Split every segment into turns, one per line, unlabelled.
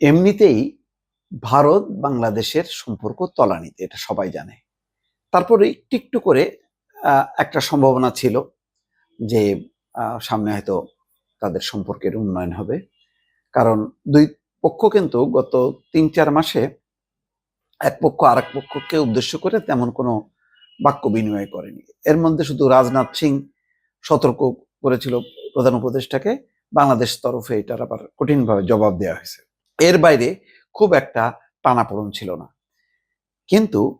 এমনিতেই ভারত বাংলাদেশের সম্পর্ক তলানিতে, এটা সবাই জানে। তারপরে একটু একটু করে একটা সম্ভাবনা ছিল যে সামনে হয়তো তাদের সম্পর্কের উন্নয়ন হবে। কারণ দুই পক্ষ কিন্তু গত তিন চার মাসে এক পক্ষ আর এক পক্ষকে উদ্দেশ্য করে তেমন কোনো বাক্য বিনিময় করেনি। এর মধ্যে শুধু রাজনাথ সিং সতর্ক করেছিল প্রধান উপদেষ্টাকে, বাংলাদেশ তরফে এটার আবার কঠিনভাবে জবাব দেওয়া হয়েছে। এর বাইরে খুব একটা টানাপোড়ন ছিল না। কিন্তু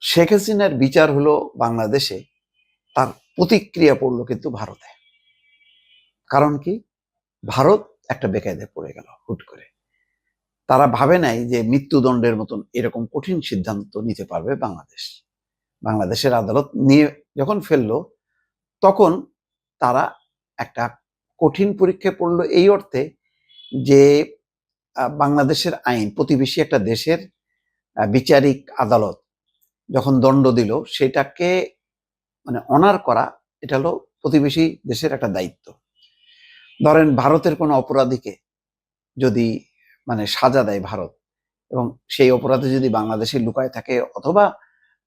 শেখ হাসিনার বিচার হলো বাংলাদেশে, তার প্রতিক্রিয়া পড়ল কিন্তু ভারতে। কারণ কি? ভারত একটা বেকায়দায় পড়ে গেল হুট করে। তারা ভাবে নাই যে মৃত্যুদণ্ডের মতন এরকম কঠিন সিদ্ধান্ত নিতে পারবে বাংলাদেশ। বাংলাদেশের আদালত নিয়ে যখন ফেলল, তখন তারা একটা কঠিন পরীক্ষায় পড়ল এই অর্থে যে বাংলাদেশের আইন, প্রতিবেশী একটা দেশের বিচারিক আদালত যখন দণ্ড দিল, সেটাকে মানে অনার করা, এটা হলো প্রতিবেশী দেশের একটা দায়িত্ব। ধরেন ভারতের কোনো অপরাধীকে যদি মানে সাজা দেয় ভারত এবং সেই অপরাধে যদি বাংলাদেশে লুকায় থাকে অথবা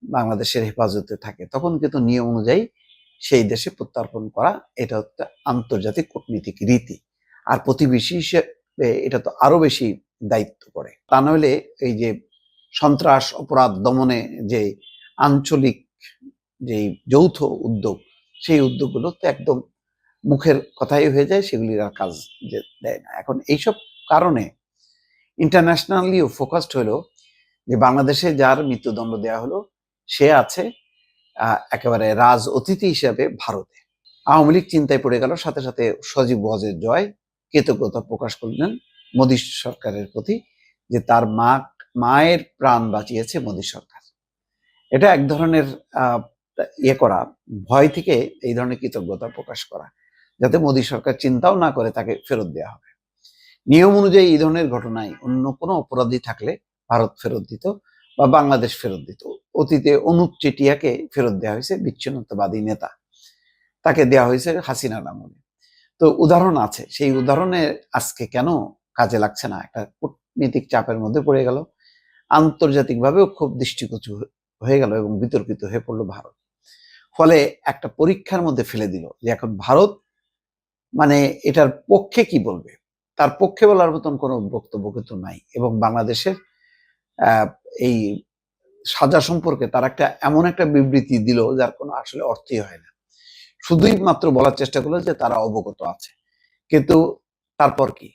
বাংলাদেশের হেফাজতে থাকে, তখন কিন্তু নিয়ম অনুযায়ী সেই দেশে প্রত্যর্পণ করা, এটা হচ্ছে আন্তর্জাতিক কূটনীতিক রীতি। আর প্রতিবেশী এটা তো আরও বেশি দায়িত্ব পড়ে তা নইলে এই যে সন্ত্রাস, অপরাধ, দমনে যে আঞ্চলিক যে যৌথ উদ্যোগ, সেই উদ্যোগগুলো তো একদম মুখের কথাই হয়ে যায়, সেগুলির আর কাজ যে দেয় না। এখন এইসব কারণে ইন্টারন্যাশনালিও ফোকাসড হলো যে বাংলাদেশে যার মৃত্যুদণ্ড দেওয়া হলো, সে আছে একেবারে রাজ অতিথি হিসাবে ভারতে। আওয়ামী লীগ চিন্তায় পড়ে গেল, সাথে সাথে সজীব ওয়াজের জয় কৃতজ্ঞতা প্রকাশ করলেন মোদী সরকারের প্রতি যে তার মা, মায়ের প্রাণ বাঁচিয়েছে মোদী সরকার। এটা এক ধরনের ইয়ে করা, ভয় থেকে এই ধরনের কৃতজ্ঞতা প্রকাশ করা, যাতে মোদী সরকার চিন্তাও না করে তাকে ফেরত দেওয়া হবে। নিয়ম অনুযায়ী এই ধরনের ঘটনায় অন্য কোনো অপরাধী থাকলে ভারত ফেরত দিত বা বাংলাদেশ ফেরত দিত। অতীতে অনুপ চেটিয়াকে ফেরত দেওয়া হয়েছে বিচ্ছিন্নতাবাদী নেতা। তাকে দেওয়া হয়েছে হাসিনা আমলে। তো উদাহরণ আছে। সেই উদাহরণে আজকে কেন কাজে লাগছে না? একটা কূটনীতিক চাপের মধ্যে পড়ে গেল। আন্তর্জাতিকভাবেও খুব দৃষ্টিকোচু হয়ে গেল এবং বিতর্কিত হয়ে পড়ল ভারত। ফলে একটা পরীক্ষার মধ্যে ফেলে দিল যে এখন ভারত মানে এটার পক্ষে কি বলবে? তার পক্ষে বলার মতন কোনো বক্তব্য কিন্তু নাই এবং বাংলাদেশের এই সাজা সম্পর্কে তার একটা এমন একটা বিবৃতি দিল যার কোনো আসলে অর্থই হয় না। শুধুই মাত্র বলার চেষ্টা করল যে তারা অবগত আছে। কিন্তু তারপর কি?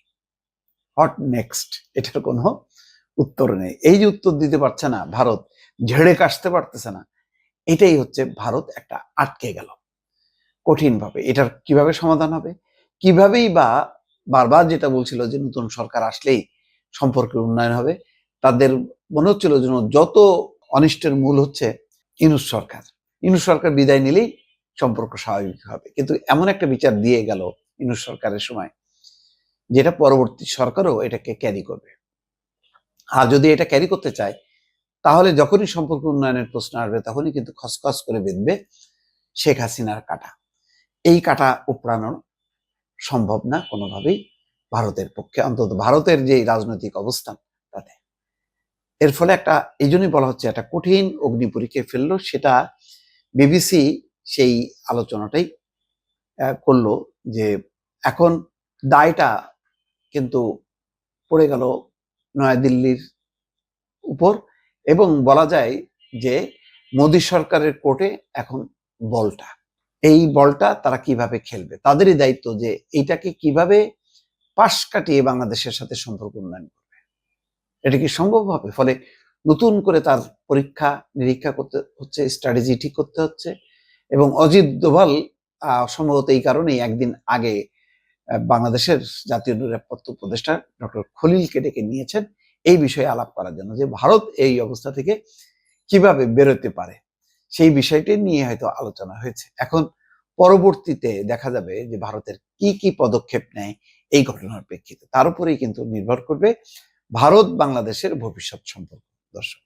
হট নেক্সট এটার কোনো উত্তর নেই। এই যে উত্তর দিতে পারছে না ভারত, ঝেড়ে কাশতে পারতেছে না, এটাই হচ্ছে ভারত একটা আটকে গেল। কঠিনভাবে। এটার কীভাবে সমাধান হবে? কিভাবেই বা বারবার যেটা বলছিল যে নতুন সরকার আসলেই সম্পর্কের উন্নয়ন হবে, তাদের মনে হচ্ছিল যেন যত অনিষ্টের মূল হচ্ছে ইনুস সরকার। ইনুস সরকার বিদায় নিলেই সম্পর্ক স্বাভাবিক হবে। কিন্তু এমন একটা বিচার দিয়ে গেল ইনুস সরকারের সময়, যেটা পরবর্তী সরকারও এটাকে ক্যারি করবে। আর যদি এটা ক্যারি করতে চায়, তাহলে যখনই সম্পর্ক উন্নয়নের প্রশ্ন আসবে, তখনই কিন্তু খসখস করে বেঁধবে শেখ হাসিনার কাটা। এই কাটা উপড়ানো সম্ভব না কোনোভাবেই ভারতের পক্ষে, অন্তত ভারতের যে রাজনৈতিক অবস্থান তাতে। এর ফলে একটা, এই জন্যই বলা হচ্ছে, একটা কঠিন অগ্নি পরীক্ষায় ফেলল, সেটা বিবিসি সেই আলোচনাটাই করল যে এখন দায়টা কিন্তু পড়ে গেল নয়াদিল্লির উপর এবং বলা যায় যে মোদী সরকারের কোর্টে এখন বলটা। এই বলটা তারা কীভাবে খেলবে? তাদেরই দায়িত্ব যে এইটাকে কীভাবে পাশ কাটিয়ে বাংলাদেশের সাথে সম্পর্ক উন্নয়ন করবে। এটা কি সম্ভব হবে? ফলে নতুন করে তার পরীক্ষা নিরীক্ষা করতে হচ্ছে স্ট্র্যাটেজি ঠিক করতে হচ্ছে এবং অজিত দোভাল সম্ভবত এই কারণেই একদিন আগে বাংলাদেশের জাতীয় নিরাপত্তা উপদেষ্টা ডক্টর খলিলকে ডেকে নিয়েছেন এই বিষয়ে আলাপ করার জন্য যে ভারত এই অবস্থা থেকে কীভাবে বেরোতে পারে। সেই বিষয়টি নিয়ে হয়তো আলোচনা হয়েছে। এখন পরবর্তীতে দেখা যাবে যে ভারতের কি কি পদক্ষেপ নেয় এই ঘটনার প্রেক্ষিতে। তার উপরেই কিন্তু নির্ভর করবে ভারত বাংলাদেশের ভবিষ্যৎ সম্পর্ক। দর্শক